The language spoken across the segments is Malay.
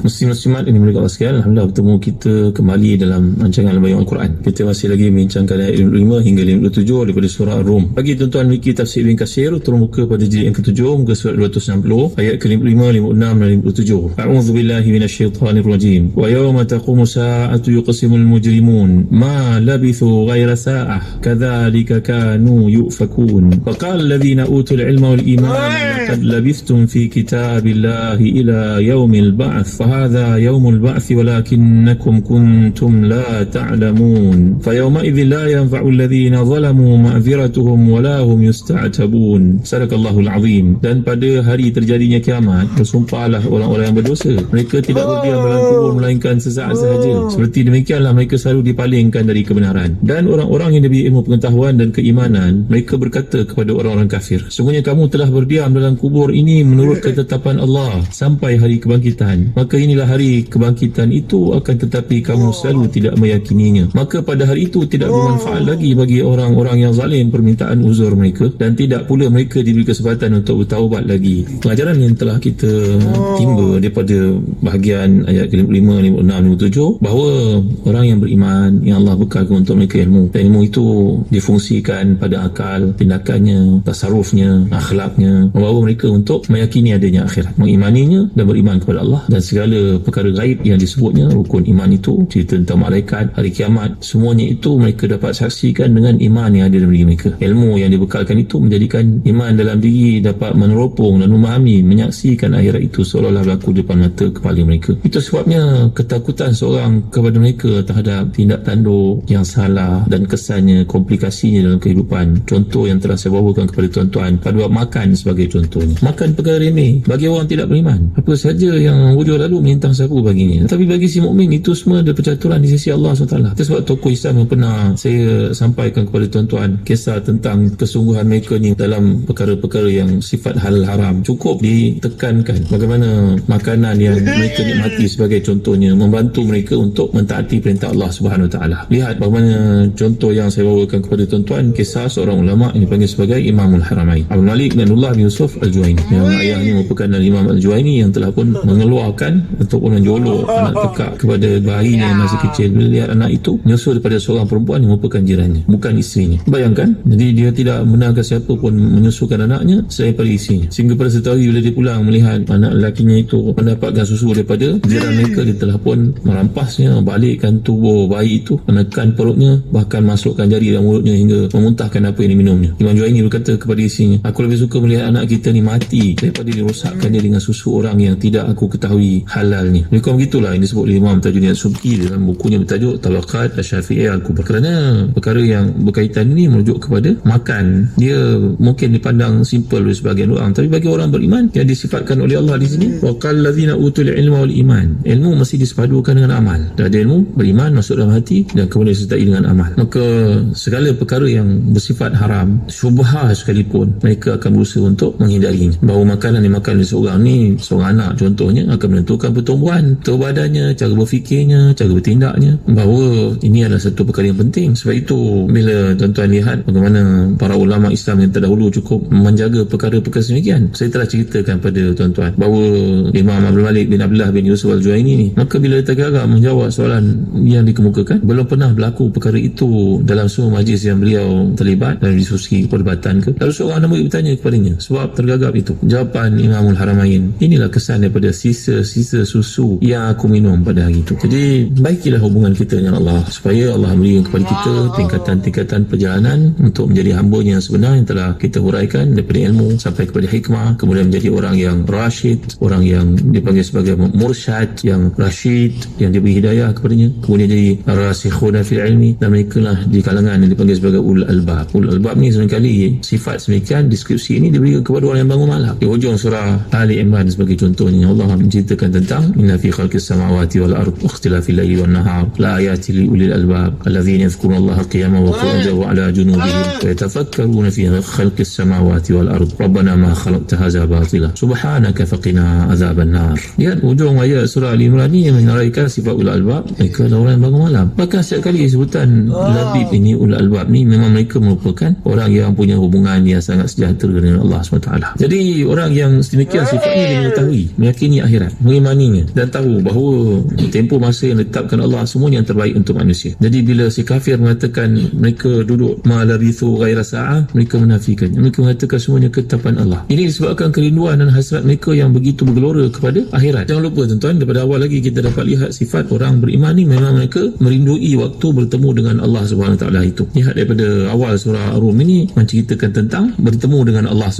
Muslim-Muslimat ini mereka Allah sekalian Alhamdulillah bertemu kita kembali dalam rancangan Al-Bayang Al-Quran Kita masih lagi membincangkan ayat 55 hingga 57 daripada surah Ar-Rum Bagi tuan-tuan memiliki tafsir Ibn Kasir Turun muka pada jilid yang ke-7 muka surat 260 Ayat ke-55, 56 dan 57 A'udhu billahi minasyaitanir rajim Wa yawma taqumu sa'atu yuqsimul mujrimun Ma labithu ghaira sa'ah Kadhalika kanu yu'fakun. Faqal alladhina utul ilma wal iman Laqad labithtum fi kitabillahi ila yawmil ba'ath فهذا يوم البعث ولكنكم كنتم لا تعلمون فيومئذ لا ينفع الذين ظلموا معذرتهم ولا هم يستعتبون صدق الله العظيم dan pada hari terjadinya kiamat bersumpahlah orang-orang yang berdosa mereka tidak berdiam dalam kubur melainkan sesaat sahaja seperti demikianlah mereka selalu dipalingkan dari kebenaran dan orang-orang yang diberi ilmu pengetahuan dan keimanan mereka berkata kepada orang-orang kafir sungguhnya kamu telah berdiam dalam kubur ini menurut ketetapan Allah sampai hari kebangkitan maka inilah hari kebangkitan itu akan tetapi kamu selalu tidak meyakininya. Maka pada hari itu tidak bermanfaat lagi bagi orang-orang yang zalim permintaan uzur mereka dan tidak pula mereka diberi kesempatan untuk bertaubat lagi. Pengajaran yang telah kita timba daripada bahagian ayat ke-55, 56, 57 bahawa orang yang beriman yang Allah bekalkan untuk mereka ilmu. Dan ilmu itu difungsikan pada akal tindakannya, tasarufnya akhlaknya membawa mereka untuk meyakini adanya akhirat. Mengimaninya dan beriman kepada Allah dan segala perkara gaib yang disebutnya rukun iman itu cerita tentang malaikat hari kiamat semuanya itu mereka dapat saksikan dengan iman yang ada dalam diri mereka. Ilmu yang dibekalkan itu menjadikan iman dalam diri dapat meneropong dan memahami menyaksikan akhirat itu seolah-olah berlaku depan mata kepala mereka. Itu sebabnya ketakutan seorang kepada mereka terhadap tindak tanduk yang salah dan kesannya komplikasinya dalam kehidupan. Contoh yang telah saya bawakan kepada tuan-tuan pada makan sebagai contohnya. Makan perkara remeh bagi orang tidak beriman. Apa saja yang wujud lalu melintang sapu baginya tapi bagi si mukmin itu semua ada percaturan di sisi Allah SWT. Itu sebab tokoh Islam yang pernah saya sampaikan kepada tuan-tuan kisah tentang kesungguhan mereka ni dalam perkara-perkara yang sifat halal haram. Cukup ditekankan bagaimana makanan yang mereka nikmati sebagai contohnya membantu mereka untuk mentaati perintah Allah Subhanahu Wa Taala. Lihat bagaimana contoh yang saya bawakan kepada tuan-tuan kisah seorang ulama yang dipanggil sebagai Imamul Haramain. Abu Malik bin Abdullah bin Yusuf Al-Juwaini. Yang ayahnya merupakan Imam Al-Juwaini yang telah pun mengeluarkan ataupun menjolok anak tekak kepada bayinya yang masih kecil. Bila lihat anak itu menyusul daripada seorang perempuan yang merupakan jirannya bukan isterinya bayangkan jadi dia tidak membenarkan siapa pun menyusukan anaknya selain pada isterinya sehingga pada satu hari bila dia pulang melihat anak lelakinya itu mendapatkan susu daripada jiran mereka dia telah pun merampasnya balikkan tubuh bayi itu menekan perutnya bahkan masukkan jari dalam mulutnya hingga memuntahkan apa yang diminumnya. Imam Juwaini berkata kepada isinya aku lebih suka melihat anak kita ni mati daripada dirosakkan dia dengan susu orang yang tidak aku ketahui halalnya lebih kurang begitulah. Yang disebut oleh Imam Tajuddin Subki dalam bukunya bertajuk Tabaqat Syafi'i Al-Kubra kerana perkara yang berkaitan ini merujuk kepada makan. Dia mungkin dipandang simple oleh sebagian orang. Tapi bagi orang beriman yang disifatkan oleh Allah di sini waqal ladzina utul ilma wal iman. Ilmu mesti disepadukan dengan amal. Dan ada ilmu beriman masuk dalam hati dan kemudian disertai dengan amal. Maka segala perkara yang bersifat haram syubhah sekalipun mereka akan berusaha untuk menghindarinya. Bahawa makanan yang makan oleh seorang ni seorang anak contohnya akan menentukan pertumbuhan tubuh badannya cara berfikirnya cara bertindaknya. Bahawa ini adalah satu perkara yang penting. Sebab itu bila tuan-tuan lihat bagaimana para ulama Islam yang terdahulu cukup menjaga perkara-perkara semikian saya telah ceritakan pada tuan-tuan bahawa Imam Abdul Malik bin Abdullah bin Yusuf al-Juwaini ni maka bila tergagap menjawab soalan yang dikemukakan belum pernah berlaku perkara itu dalam semua majlis yang beliau terlibat dalam diskusi perdebatan ke. Lalu seorang murid bertanya kepadanya sebab tergagap itu? Jawapan Imamul Haramain inilah kesan daripada sisa-sisa sesusu yang aku minum pada hari itu. Jadi baikilah hubungan kita dengan Allah supaya Allah memberikan kepada kita tingkatan-tingkatan perjalanan untuk menjadi hamba yang sebenar yang telah kita huraikan daripada ilmu sampai kepada hikmah kemudian menjadi orang yang rasyid orang yang dipanggil sebagai mursyad yang rasyid yang diberi hidayah kepadanya kemudian jadi rasikhuna fil ilmi dan mereka lah di kalangan yang dipanggil sebagai ul albab. Ul albab ni seringkali sifat semikian deskripsi ini diberikan kepada orang yang bangun malam. Di hujung surah Ali Imran sebagai contohnya Allah menceritakan tentang inna fi khalqis samawati wal ard ikhtilafil laili wan nahar la ayati li ulil albab alladhina yadhkuruna Allah qiyaman wa qu'udan wa ala junubihim wa yatafakkaruna fi khalqis samawati wal ard rabbana ma khalaqta hadha batila subhanaka faqina azaban nar lihat hujung ayat surah Ali Imran ni yang menaraikan sifat ulul albab mereka adalah orang yang bangun malam. Bahkan setiap kali sebutan labib ini ulul albab ni memang mereka merupakan orang yang punya hubungan yang sangat sejahtera dengan Allah SWT jadi orang yang sedemikian sifatnya dia mengetahui meyakini akhirat mengimaninya dan tahu bahawa tempoh masa yang ditetapkan Allah semuanya yang terbaik untuk manusia. Jadi bila si kafir mengatakan mereka duduk malabithu ghaira sa'ah mereka menafikan. Mereka mengatakan semuanya ketetapan Allah. Ini disebabkan kerinduan dan hasrat mereka yang begitu bergelora kepada akhirat. Jangan lupa tuan-tuan daripada awal lagi kita dapat lihat sifat orang beriman ni memang mereka merindui waktu bertemu dengan Allah taala itu. Lihat daripada awal surah Ar-Rum ini menceritakan tentang bertemu dengan Allah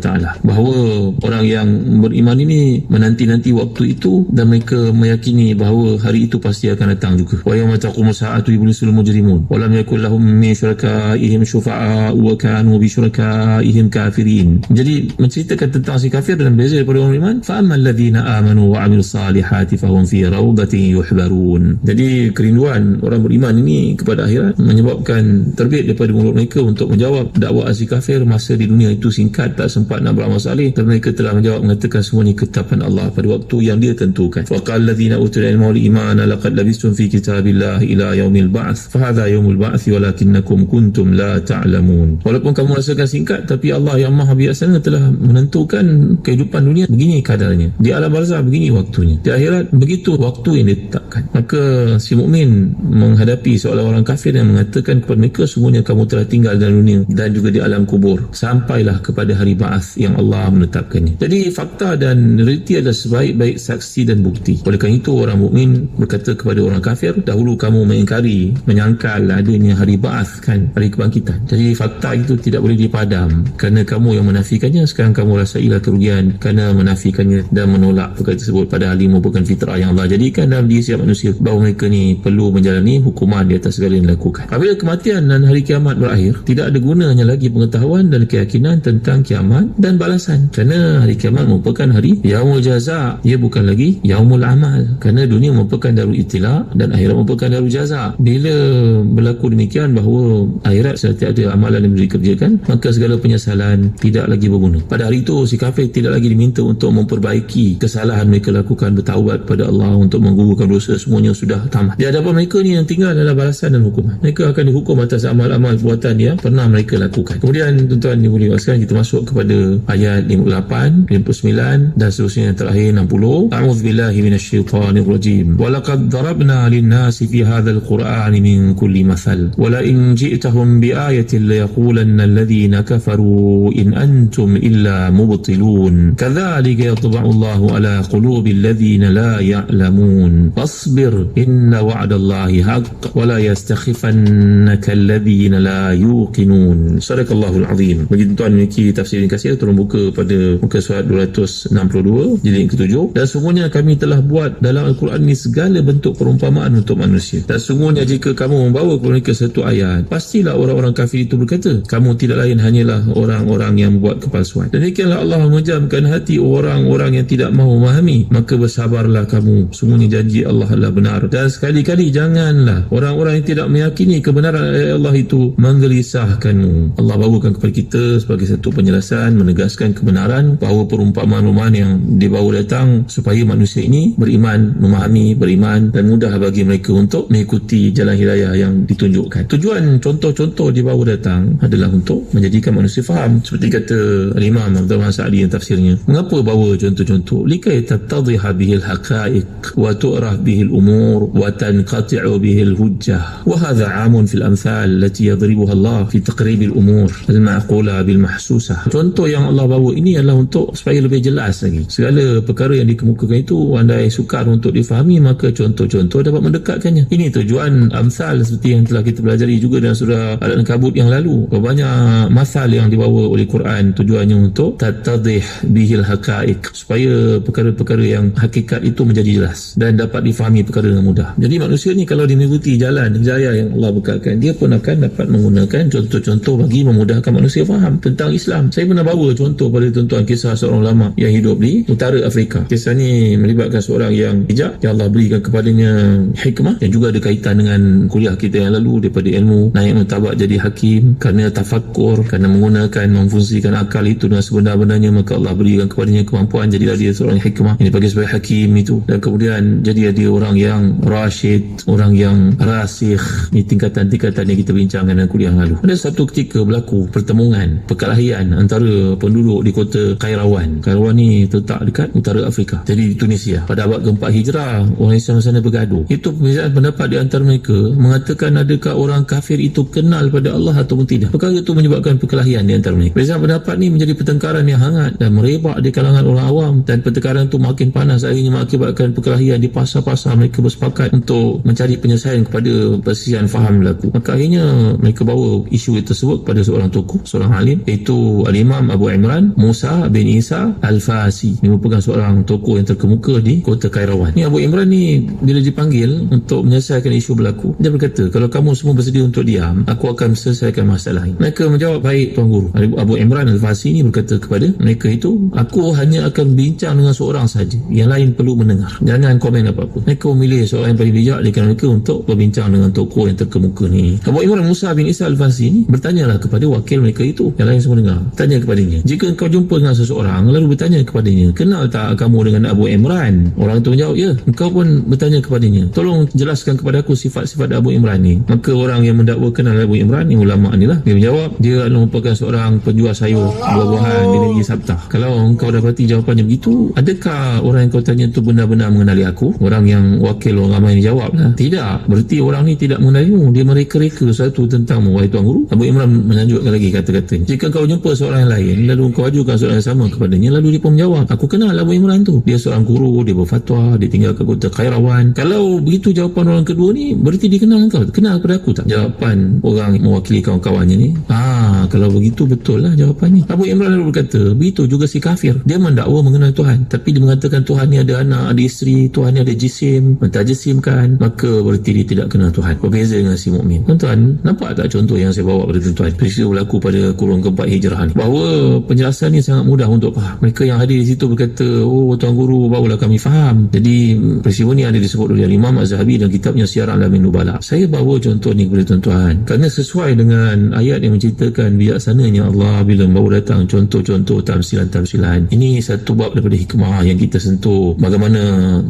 taala. Bahawa orang yang beriman ini menanti-nanti waktu itu dan mereka meyakini bahawa hari itu pasti akan datang juga. Wa yawma taqumu sa'atu yublisul mujrimun. Wa lam yakul lahum min syurakaihim syufa'a wa kanu bi syurakaihim kafirin. Jadi menceritakan tentang si kafir dan beza daripada orang beriman fa ammal ladzina amanu wa amilus salihati fahum fi rawdatin yuhbarun. Jadi kerinduan orang beriman ini kepada akhirat menyebabkan terbit daripada mulut mereka untuk menjawab dakwah si kafir masa di dunia itu singkat tak sempat nak beramal salih dan mereka telah menjawab mengatakan semuanya ketetapan Allah pada waktu yang dia tentukan. Faqal ladzina utul ilma wal imana laqad labistum fi kitabillah ila yaumil ba'th fa hadha yaumul ba'th walakinnakum kuntum la ta'lamun. Walaupun kamu rasakan singkat tapi Allah yang maha biasa telah menentukan kehidupan dunia begini kadarnya. Di alam barzah begini waktunya. Di akhirat begitu waktu yang ditetapkan. Maka si mukmin menghadapi seorang orang kafir yang mengatakan kepada mereka semuanya kamu telah tinggal dalam dunia dan juga di alam kubur. Sampailah kepada hari ba'ath yang Allah menetapkannya. Jadi fakta dan realiti adalah sebaik-baik saksi dan bukti. Oleh kerana itu orang mukmin berkata kepada orang kafir dahulu kamu mengingkari menyangkal adanya hari ba'ath kan hari kebangkitan. Jadi fakta itu tidak boleh dipadam. Kerana kamu yang menafikannya sekarang kamu rasailah kerugian kerana menafikannya dan menolak perkara tersebut. Pada hal ini merupakan fitrah yang Allah jadikan dalam diri setiap manusia bahawa mereka ni perlu menjalani hukuman di atas segala yang dilakukan. Apabila kematian dan hari kiamat berakhir tidak ada gunanya lagi pengetahuan dan keyakinan tentang kiamat dan balasan. Kerana hari kiamat merupakan hari yaumul jaza. Ia bukan lagi yaumul amal. Kerana dunia merupakan darul itila dan akhirat merupakan darul jaza. Bila berlaku demikian bahawa akhirat sudah ada amalan yang dikerjakan maka segala penyesalan tidak lagi berguna. Pada hari itu si kafir tidak lagi diminta untuk memperbaiki kesalahan mereka lakukan bertaubat pada Allah untuk menggugurkan dosa. Semuanya sudah tamat. Di hadapan mereka ni yang tinggal adalah balasan dan hukuman. Mereka akan dihukum atas amal-amal perbuatan yang pernah mereka lakukan. Kemudian tuan-tuan yang boleh sekarang kita masuk kepada ayat 58 59 dan seterusnya yang terakhir 60 a'udzubillahi minasyaitanirrajim walaqad darabna lin-nasi fi hadzal qur'ani min kulli mathal wala in ji'tahum bi ayatin la yaqulanna alladhina kafaru in antum illa mubtilun kadzalika yatba'u Allahu ala qulubi alladhina la ya'lamun fasbir inna wa'da Allahi haqq wa la yastakhifannaka alladhina la yuqinun sadaqallahu alazim bagi tuan memiliki tafsir yang kasih turun buka pada muka surat 262 jilid ke-7 dan sungguhnya kami telah buat dalam Al-Quran ini segala bentuk perumpamaan untuk manusia. Dan sungguhnya jika kamu membawa mereka satu ayat pastilah orang-orang kafir itu berkata kamu tidak lain hanyalah orang-orang yang membuat kepalsuan. Dan demikianlah Allah menjamkan hati orang-orang yang tidak mahu memahami. Maka bersabarlah kamu. Semuanya janji Allah adalah benar. Dan sekali-kali janganlah orang-orang yang tidak meyakini kebenaran ayat Allah itu menggelisahkanmu. Allah bawakan kepada kita sebagai satu penjelasan menegaskan kebenaran bahawa perumpamaan-perumpamaan yang dibawa datang supaya manusia ini beriman, memahami, beriman dan mudah bagi mereka untuk mengikuti jalan hidayah yang ditunjukkan. Tujuan contoh-contoh dibawa datang adalah untuk menjadikan manusia faham. Seperti kata Imam Abdul Rahman Sa'adi yang tafsirnya. Mengapa bawa contoh-contoh? Likai tattadhiha bihil haqa'iq wa tu'rah bihil umur wa tanqati'u bihil hujjah. Wa hadha amun fil amthal lati yadribuha Allah fi taqribil umur al-ma'qula bil mahsusah. Contoh yang Allah bawa ini adalah untuk supaya lebih jelas lagi. Segala perkara yang dikemukakan kemukakan itu andai sukar untuk difahami maka contoh-contoh dapat mendekatkannya. Ini tujuan amsal seperti yang telah kita pelajari juga dalam surah Al-Ankabut yang lalu. Banyak masal yang dibawa oleh Quran tujuannya untuk tatadih bihil hakaik supaya perkara-perkara yang hakikat itu menjadi jelas dan dapat difahami perkara dengan mudah. Jadi manusia ni kalau mengikuti jalan hidayah yang Allah bekalkan dia pun akan dapat menggunakan contoh-contoh bagi memudahkan manusia faham tentang Islam. Saya pernah bawa contoh pada tuan-tuan kisah seorang ulama yang hidup di utara Afrika. Kisah ni melibatkan seorang yang hijab yang Allah berikan kepadanya hikmah yang juga ada kaitan dengan kuliah kita yang lalu daripada ilmu naik mutabak jadi hakim kerana tafakur kerana menggunakan memfungsikan akal itu dengan sebenar-benarnya maka Allah berikan kepadanya kemampuan jadilah dia seorang hikmah. Yang dipanggil sebagai hakim itu. Dan kemudian jadi dia orang yang rasyid orang yang rasikh. Ini tingkatan-tingkatan yang kita bincangkan dalam kuliah lalu. Ada satu ketika berlaku pertemuan perkelahian antara penduduk di kota Kairawan. Kairawan ni terletak dekat utara Afrika jadi di Tunisia pada abad keempat hijrah orang Islam sana bergaduh. Itu perbezaan pendapat di antara mereka mengatakan adakah orang kafir itu kenal pada Allah ataupun tidak. Perkara itu menyebabkan perkelahian di antara mereka. Perbezaan pendapat ni menjadi pertengkaran yang hangat dan merebak di kalangan orang awam dan pertengkaran itu makin panas akhirnya mengakibatkan perkelahian di pasar-pasar mereka bersepakat untuk mencari penyelesaian kepada perselisihan faham berlaku. Maka akhirnya mereka bawa isu tersebut kepada seorang tokoh seorang alim iaitu Al-Imam Abu Imran Musa bin Isa Al-Fasi. Ini merupakan seorang tokoh yang terkemuka di kota Kairawan. Ni Abu Imran ni bila dipanggil untuk menyelesaikan isu berlaku dia berkata kalau kamu semua bersedia untuk diam aku akan selesaikan masalah ini. Mereka menjawab baik Tuan Guru. Abu Imran Al-Fasi ni berkata kepada mereka itu aku hanya akan bincang dengan seorang saja yang lain perlu mendengar. Jangan komen apa-apa. Mereka memilih seorang yang paling bijak di mereka untuk berbincang dengan tokoh yang terkemuka ni. Abu Imran Musa bin Isa Al-Fasi ni bertanyalah kepada wakil mereka itu yang lain semua dengar tanya kepadanya jika kau jumpa dengan seseorang lalu bertanya kepadanya kenal tak kamu dengan Abu Imran. Orang itu menjawab ya kau pun bertanya kepadanya. Tolong jelaskan kepada aku sifat-sifat Abu Imran ni. Maka orang yang mendakwa kenal Abu Imran ni ulama ni lah. Dia menjawab dia adalah merupakan seorang penjual sayur buah-buahan di negeri Sabtah. Kalau kau dapati jawapannya begitu adakah orang yang kau tanya tu benar-benar mengenali aku? Orang yang wakil orang ramai ni jawab lah tidak. Berarti orang ni tidak mengenalimu. Dia mereka-reka sesuatu tentangmu wahai Tuan Guru. Abu Imran melanjutkan lagi kata-kata. Jika kau jumpa seorang yang lain lalu kau ajukan soalan yang sama kepadanya lalu dia pun menjawab aku kenal Abu Imran tu dia seorang guru dia berfatwa dia tinggal ke kota Khairawan. Kalau begitu jawapan orang kedua ni berarti dia kenal kau? Kenal kepada aku tak jawapan orang mewakili kawan-kawannya ni? Ah kalau begitu betul lah jawapannya Abu Imran lalu berkata begitu juga si kafir. Dia mendakwa mengenal Tuhan. Tapi dia mengatakan Tuhan ni ada anak ada isteri Tuhan ni ada jisim. Mentajisimkan maka berarti dia tidak kenal Tuhan. Berbeza dengan si mukmin. Tuan-tuan nampak tak contoh yang saya bawa pada tuan-tuan? Peristiwa berlaku pada kurun keempat hijrah ni. Bahawa penjelasan ni sangat mudah untuk faham. Mereka yang hadir di situ berkata oh tuan guru barulah kami faham. Jadi peristiwa ni ada disebut oleh Imam Az-Zahabi dalam kitabnya Syiar Alamin Nubala. Saya bawa contoh ni kepada tuan-tuan. Kerana sesuai dengan ayat yang menceritakan bijaksananya Allah bila membawa datang contoh-contoh tamsilan-tamsilan. Ini satu bab daripada hikmah yang kita sentuh. Bagaimana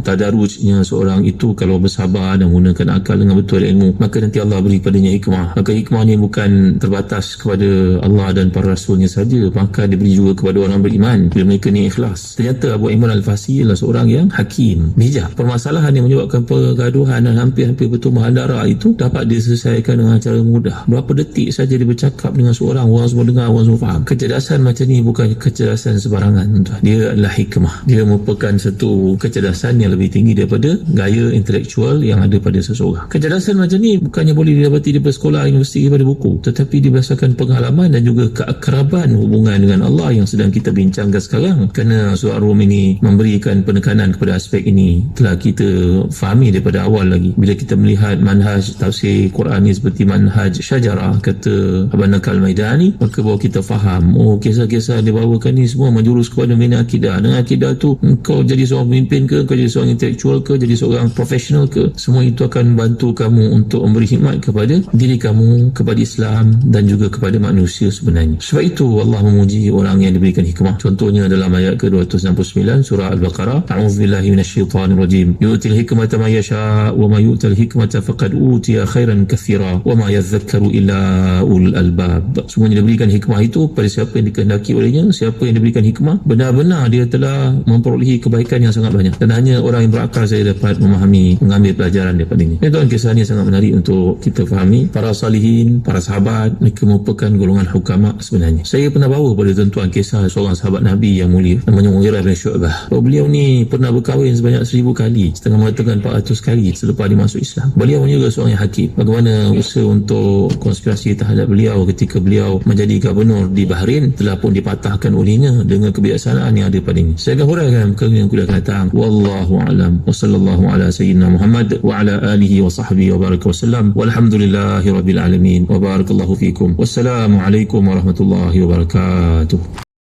tadarujnya seorang itu kalau bersabar dan menggunakan akal dengan betul ilmu maka nanti Allah beri padanya hikmah. Maka hikmah ni bukan terbatas kepada Allah dan para rasulnya saja. Maka diberi juga kepada orang beriman. Bila mereka ni ikhlas. Ternyata Abu Imran Al-Fasi adalah seorang yang hakim bijak. Permasalahan yang menyebabkan pergaduhan dan hampir-hampir bertumbuhan darah itu dapat diselesaikan dengan cara mudah. Berapa detik saja dia bercakap dengan seorang orang semua dengar orang semua faham. Kecerdasan macam ni bukan kecerdasan sebarangan dia adalah hikmah. Dia merupakan satu kecerdasan yang lebih tinggi daripada gaya intelektual yang ada pada seseorang. Kecerdasan macam ni bukannya boleh didapati daripada sekolah universiti daripada buku. Tetapi diberdasarkan pengalaman dan juga keakraban hubungan dengan Allah yang sedang kita bincangkan sekarang. Kerana surah Rum ini memberikan penekanan kepada aspek ini telah kita fahami daripada awal lagi. Bila kita melihat manhaj tafsir Quran ni seperti manhaj syajarah kata Abang Nakal Maidani maka bahawa kita faham oh kisah-kisah dia bawakan ni semua menjurus kepada bina akidah. Dengan akidah tu kau jadi seorang pemimpin ke kau jadi seorang intelektual ke jadi seorang profesional ke semua itu akan membantu kamu untuk memberi khidmat kepada diri kamu kepada Islam dan juga kepada manusia sebenarnya. Sebab itu Allah memuji orang yang diberikan hikmah. Contohnya dalam ayat ke-269 surah Al-Baqarah. A'udzubillahi minasyaitanirrajim. Yu'til hikmata ma yasha wa ma yu'tal hikmata faqad utiya khairan kathira wa ma yadhakkaru illa ul albab. Semuanya diberikan hikmah itu pada siapa yang dikehendaki olehnya siapa yang diberikan hikmah benar-benar dia telah memperolehi kebaikan yang sangat banyak. Dan hanya orang yang berakal saya dapat memahami mengambil pelajaran daripada ini. Ya tuan kisah ini sangat menarik untuk kita fahami. Para salihin para sahabat mereka merupakan golongan hukama sebenarnya. Saya pernah bawa pada tuan-tuan kisah seorang sahabat Nabi yang mulia. Namanya Mughirah bin Syu'bah beliau ni pernah berkahwin sebanyak seribu kali setengah mengatakan 400 kali selepas dia masuk Islam. Beliau juga seorang yang hakim. Bagaimana usaha untuk konspirasi terhadap beliau ketika beliau menjadi gubernur di Bahrain telah pun dipatahkan olehnya dengan kebiasaan yang ada pada ini. Saya akan huraikan perkara yang kuliah datang. Wallahu alam. Wa sallallahu ala sayyidina Muhammad wa ala alihi wa sahbihi wa baraka wa sallam. Walhamdulillahi rabbil alamin. Wa barakallahu fikum. Wassalamu alaikum warahmatullahi wabarakatuh